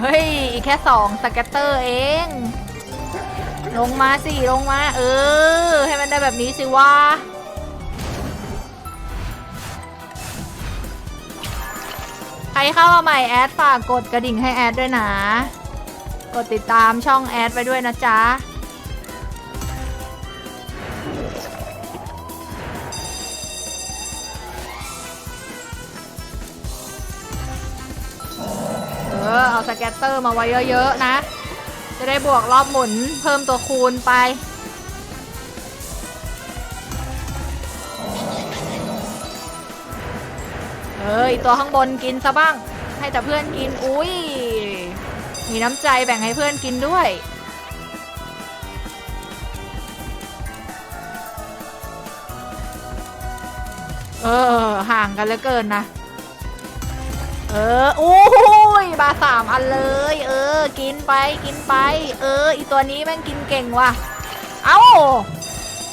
เฮ้ย อีกแค่สองสแกตเตอร์เอง ลงมาสิลงมา เออ ให้มันได้แบบนี้สิวะใครเข้ามาใหม่แอดฝากกดกระดิ่งให้แอดด้วยนะ กดติดตามช่องแอดไปด้วยนะจ๊ะ เออเอาสแกตเตอร์มาไว้เยอะๆนะ จะได้บวกรอบหมุนเพิ่มตัวคูณไป เอ้ยตัวข้างบนกินซะบ้าง ให้แต่เพื่อนกิน อุ้ย มีน้ำใจแบ่งให้เพื่อนกินด้วยเออ ห่างกันเหลือเกินนะ เอออุ้ย บาสามอันเลย เออ กินไปกินไป เออ อีตัวนี้แม่งกินเก่งว่ะ เอ้า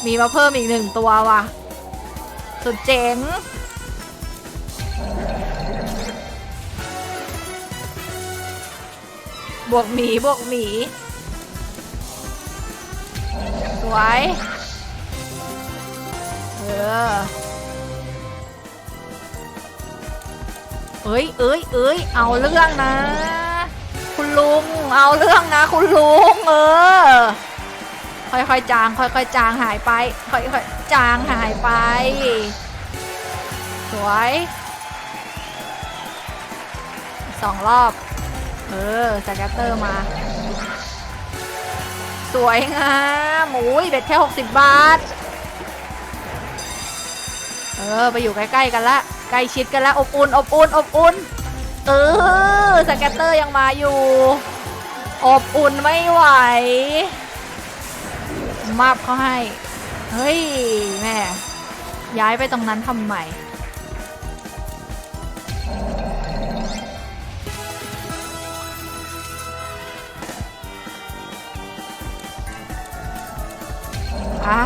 มีมาเพิ่มอีกหนึ่งตัวว่ะ สุดเจ๋งบวกหมีบวกหมี สวย เออ เอ้ยเอ้ยเอ้ยเอาเรื่องนะ คุณลุง เอาเรื่องนะ คุณลุงเออ ค่อยๆจาง ค่อยๆจางหายไป ค่อยๆจางหายไป สวยสองรอบ เออสแกตเตอร์มา สวยงามโอ้ยเบ็ดแค่ 60 บาท เออ ไปอยู่ใกล้ ๆ กันละ ใกล้ชิดกันแล้วอบอุ่นอบอุ่นอบอุ่นเออสแกตเตอร์ยังมาอยู่ อบอุ่นไม่ไหว มาบเขาให้ เฮ้ยแม่ย้ายไปตรงนั้นทำไมอะ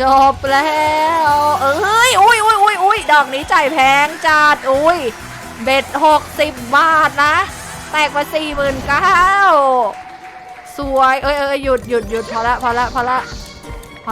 จบแล้ว เอ้ยอุ้ยอุ้ยอุ้ยอุ้ย ดอกนี้จ่ายแพงจัดอุ้ยเบ็ดหกสิบบาทนะ แตกมาสี่หมื่นเก้าสวย เอ้ยเอ้ยหยุดหยุดหยุดพอละพอละพอละ